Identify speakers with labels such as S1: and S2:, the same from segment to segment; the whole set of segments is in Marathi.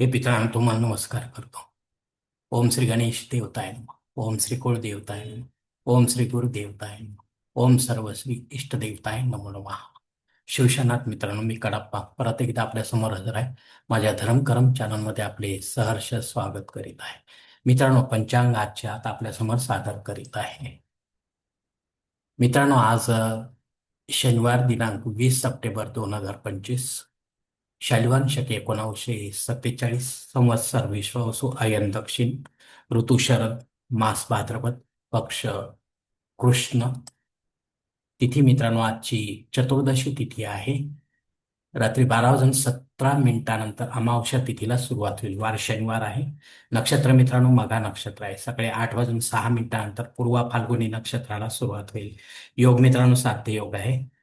S1: मी पितरांना तुम्हाला नमस्कार करतो. ओम श्री गणेश देवताय ओम श्री कुळ देवताय ओम श्री गुरु देवताय ओम सर्व श्री इष्ट नमो नमः. शिवशनाथ मित्रांनो मी कडप्पा परत एकदा आपल्यासमोर हजर आहे. माझ्या धर्मकरम चॅनलमध्ये आपले सहर्ष स्वागत करीत आहे. मित्रांनो पंचांग आजच्या आता आपल्यासमोर सादर करीत आहे. मित्रांनो आज शनिवार दिनांक वीस सप्टेंबर दोन हजार पंचवीस शालिवान शके एकोणावीसशे सत्तेचाळीस संवत्सर विश्वावसु अयन दक्षिण ऋतू शरद मास भाद्रपद पक्ष कृष्ण. तिथी मित्रांनो आजची चतुर्दशी तिथी आहे. रात्री बारा वाजून सतरा मिनिटानंतर अमावस्या तिथीला सुरुवात होईल. वार शनिवार आहे. नक्षत्र मित्रांनो मघा नक्षत्र आहे. सकाळी आठ वाजून सहा मिनिटानंतर पूर्वा फाल्गुनी नक्षत्राला सुरुवात होईल. योग मित्रांनो साध्य योग आहे.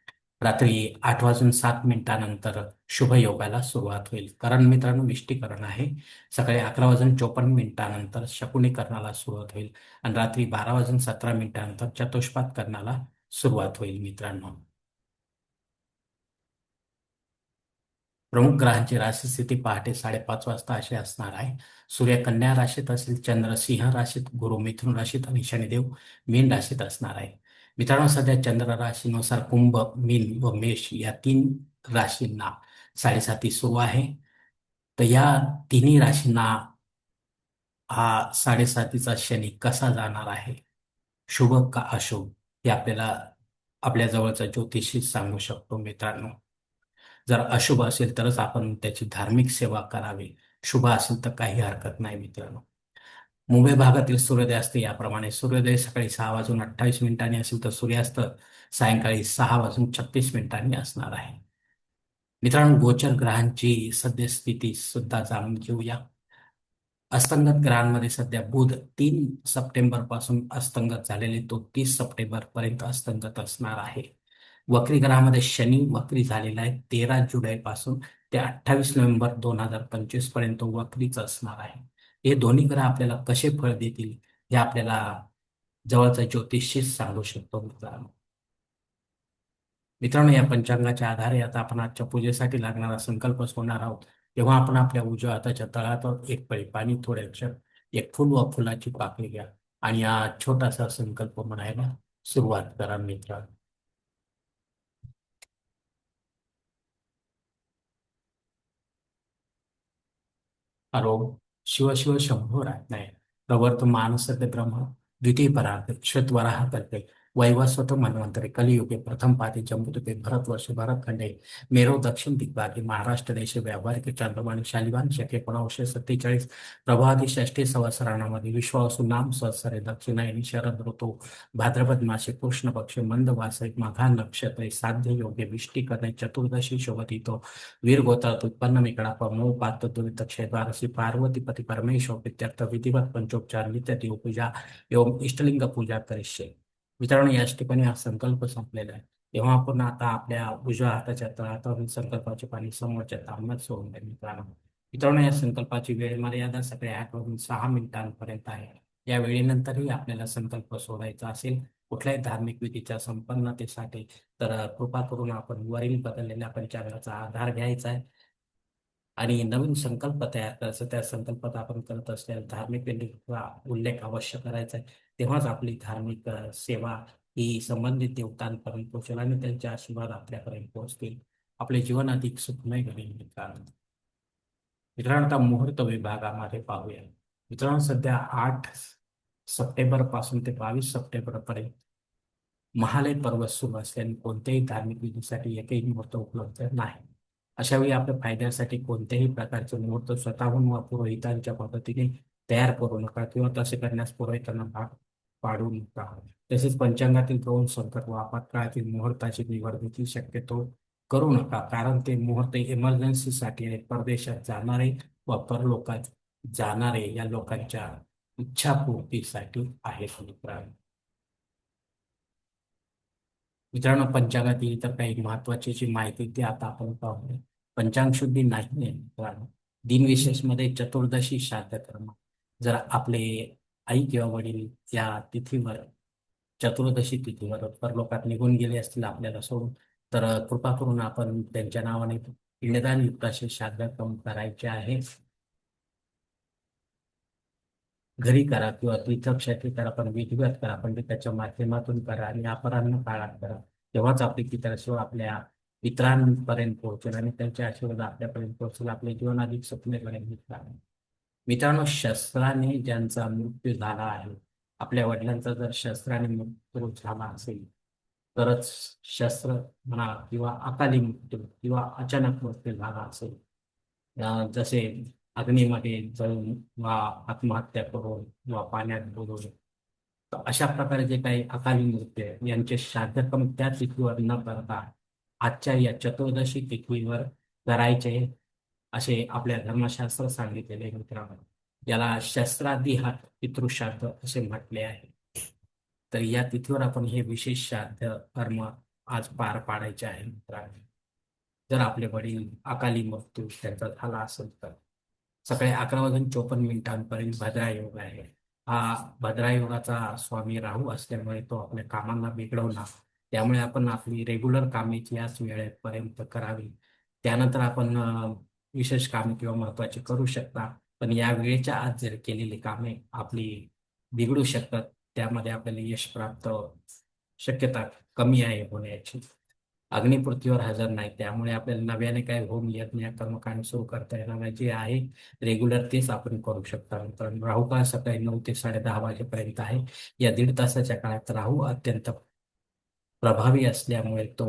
S1: रात्री आठ वाजून सात मिनिटानंतर शुभ योगाला सुरुवात होईल. करण मित्रांनो मिष्टीकरण आहे. सकाळी अकरा वाजून चोपन्न मिनिटानंतर शकुनीकरणाला सुरुवात होईल आणि रात्री बारा वाजून सतरा मिनिटानंतर चतुष्पात करणाला सुरुवात होईल मित्रांनो. प्रमुख ग्रहांची राशी स्थिती पहाटे साडेपाच वाजता अशी असणार आहे. सूर्य कन्या राशीत असेल चंद्र सिंह राशीत गुरु मिथुन राशीत आणि शनिदेव मीन राशीत असणार आहे. मित्रांनो सध्या चंद्र राशीनुसार कुंभ मीन व मेष या तीन राशींना साडेसाती सुरू आहे तर या तिन्ही राशींना हा साडेसातीचा शनी कसा जाणार आहे शुभ का अशुभ हे आपल्याला आपल्या जवळचा ज्योतिषी सांगू शकतो मित्रांनो जर अशुभ असेल तरच आपण त्याची धार्मिक सेवा करावी शुभ असेल तर काही हरकत नाही मित्रांनो मुंबई भागातील सूर्योदय असते याप्रमाणे. सूर्योदय सकाळी सहा वाजून अठ्ठावीस मिनिटांनी असेल तर सूर्यास्त सायंकाळी सहा वाजून छत्तीस मिनिटांनी असणार आहे. मित्रांनो गोचर ग्रहांची सद्यस्थिती सुद्धा जाणून घेऊया. अस्तंगत ग्रहांमध्ये सध्या बुध तीन सप्टेंबरपासून अस्तंगत झालेले तो तीस सप्टेंबर पर्यंत अस्तंगत असणार आहे. वक्री ग्रहामध्ये शनी वक्री झालेला आहे तेरा जुलै पासून ते अठ्ठावीस नोव्हेंबर दोन हजार पंचवीसपर्यंत वक्रीच असणार आहे. हे दोन्ही ग्रह आपल्याला कसे फळ देतील हे आपल्याला जवळचा ज्योतिषीच सांगू शकतो मित्रांनो. मित्रांनो या पंचांगाच्या आधारे आता आपण आजच्या पूजेसाठी लागणारा संकल्प सोडणार आहोत. तेव्हा आपण आपल्या उजव्या हाताच्या तळात एक पळी पाणी थोडे एक फुल व फुलाची पाकळी घ्या आणि हा छोटासा संकल्प म्हणायला सुरुवात करा मित्रांनो. हॅलो. शिव शिव शंभो राय. प्रवर्तमान सत्य ब्रह्म द्वितीय परार्थ श्वेतवराह करते. वैवस्वत मन्वंतरे कलियुगे प्रथम पाते जम्बुतुके भरतवर्ष भरतखंडे मेरो दक्षिण दिग्भागे महाराष्ट्र देशे व्यावहारिक चांद्रमाणी शालिवान शके एकोणावीसशे सत्तेचाळीस प्रभादी षष्ठी संवत्सरामध्ये विश्वासू नाम संवत्सरे दक्षिणायनी शरद ऋतू भाद्रपद मासे कृष्ण पक्ष मंद वासिक माघा नक्षत्रे साध्य योग्य विष्टी चतुर्दशी शोभतितो वीर गोत्रात उत्पन्न मिकडाप मऊ पात्र दुरित क्षेद्वारसी पार्वती पती परमेश्वर प्रित्यर्थ विधिवत पंचोपचार नित्य देवपूजा एवं इष्टलिंग पूजा करिष्ये। मित्रांनो याच ठिकाणी हा संकल्प संपलेला आहे. तेव्हा आपण आता आपल्या उजव्या हाताच्या तळातून संकल्पाचे पाणी समोरच्या तांब्यात सोडून द्या मित्रांनो मित्रांनो या संकल्पाची वेळ मर्यादा सकाळी आठ सहा मिनिटांपर्यंत आहे. या वेळेनंतरही आपल्याला संकल्प सोडायचा असेल कुठल्याही धार्मिक विधीच्या संपन्नतेसाठी तर कृपा करून आपण वरील बदललेल्या पंचांगाचा आधार घ्यायचा आहे. आणि नवीन संकल्प तयार करायचा त्या संकल्पात आपण करत असलेल्या धार्मिक विधीचा उल्लेख अवश्य करायचा आहे. तेव्हाच आपली धार्मिक सेवा ही संबंधित देवतांपर्यंत पोहोचेल आणि त्यांचे आशीर्वाद आपल्यापर्यंत पोहोचतील. आपले जीवन अधिक सुखमय घडेल मित्रांनो. मित्रांनो आता मुहूर्त विभागामध्ये पाहूया. मित्रांनो सध्या आठ सप्टेंबरपासून ते बावीस सप्टेंबर पर्यंत महालय पर्व सुरू असल्याने कोणत्याही धार्मिक विधीसाठी एकही मुहूर्त उपलब्ध नाही. अशावेळी आपल्या फायद्यासाठी कोणत्याही प्रकारचे मुहूर्त स्वतःहून व पुरोहितांच्या पद्धतीने तयार करू नका किंवा तसे करण्यास पुरोहितांना भाग पाडू नका. तसेच पंचांगातील दोन संकट व आपत्काळातील मुहूर्ताची निवडणुकी शक्यतो करू नका कारण ते मुहूर्त इमर्जन्सीसाठी आहेत. परदेशात जाणारे व परलोकात जाणारे या लोकांच्या इच्छापूर्तीसाठी आहेत मित्रांनो. मित्रांनो पंचांगातील इतर काही महत्वाची जी माहिती ती आता आपण पाहूया. पंचांगशुद्धी नाही आहे मित्रांनो दिनविशेषमध्ये चतुर्दशी श्राद्ध कर्म जर आपले आई किंवा वडील या तिथीवर चतुर्दशी तिथीवर परलोकात निघून गेले असतील आपल्याला सोडून तर कृपा करून आपण त्यांच्या नावाने पिंडदान युक्त असे श्राद्ध कर्म करायचे आहे. घरी करा किंवा तीर्थक्षेत्री करा पण विधिवत करा पण त्याच्या माध्यमातून करा आणि अपराध काळात करा. तेव्हाच आपली पितरशिव आपल्या मित्रांपर्यंत पोहोचेल आणि त्यांच्या आशीर्वाद आपल्यापर्यंत पोहोचेल आपले जीवन अधिक स्वप्नेपर्यंत मित्रांनो शस्त्राने ज्यांचा मृत्यू झाला आहे आपल्या वडिलांचा जर शस्त्राने मृत्यू झाला असेल तरच शस्त्र म्हणा किंवा अकाली मृत्यू किंवा अचानक मृत्यू झाला असेल जसे अग्नीमध्ये जळून वा आत्महत्या करून किंवा पाण्यात बुडून अशा प्रकारे जे काही अकाली मृत्यू आहे यांचे श्राद्धकर्म त्या तिथीवर न करता आजच्या या चतुर्दशी तिथीवर करायचे असे आपल्या धर्मशास्त्र सांगितलेले मित्रांनो. याला शस्त्रादी हात पितृश्राद्ध असे म्हटले आहे. तर या तिथीवर आपण हे विशेष श्राद्ध कर्म आज पार पाडायचे आहे मित्रांनो. जर आपले वडील अकाली मृत्यू त्यांचा झाला असेल तर. सकाळी अकरा वाजून चोपन्न मिनिटांपर्यंत भद्रायोग आहे. हा भद्रायोगाचा स्वामी राहू असल्यामुळे तो आपल्या कामांना बिघडवणार त्यामुळे आपण आपली रेग्युलर कामे याच वेळेपर्यंत करावी. त्यानंतर आपण विशेष कामे किंवा महत्वाची करू शकता. पण या वेळेच्या आत जर केलेली कामे आपली बिघडू शकतात त्यामध्ये आपल्याला यश प्राप्त शक्यता कमी आहे होण्याची. अग्निपृथ्वीवर हजर नाही त्यामुळे आपल्याला नव्याने काय होम यज्ञ कर्मकांड सुरू करता येणार नाही. जे आहे रेग्युलर तेच आपण करू शकता. मित्रांनो राहू काळ सकाळी नऊ ते साडे दहा वाजेपर्यंत आहे? या दीड तासाच्या काळात राहू अत्यंत प्रभावी असल्यामुळे तो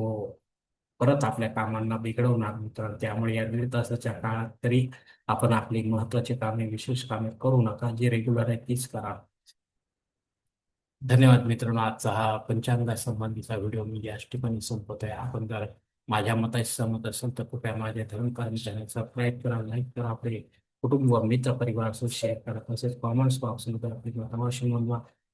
S1: परत आपल्या कामांना बिघडवणार मित्र त्यामुळे या दीड तासाच्या काळात तरी आपण आपली महत्वाची कामे विशेष कामे करू नका जी रेग्युलर आहे तीच करा. धन्यवाद मित्रांनो. आजचा हा पंचांगा संबंधीचा व्हिडिओ मी याच ठिकाणी संपवतोय आपण जर माझ्या मताशी सहमत असेल तर कृपया माझ्या धर्मकार्य चॅनल सबस्क्राईब करा. लाईक करा. आपले कुटुंब मित्र परिवार असो शेअर करा. तसेच कॉमेंट्स बॉक्समध्ये आपली मत नोंदवा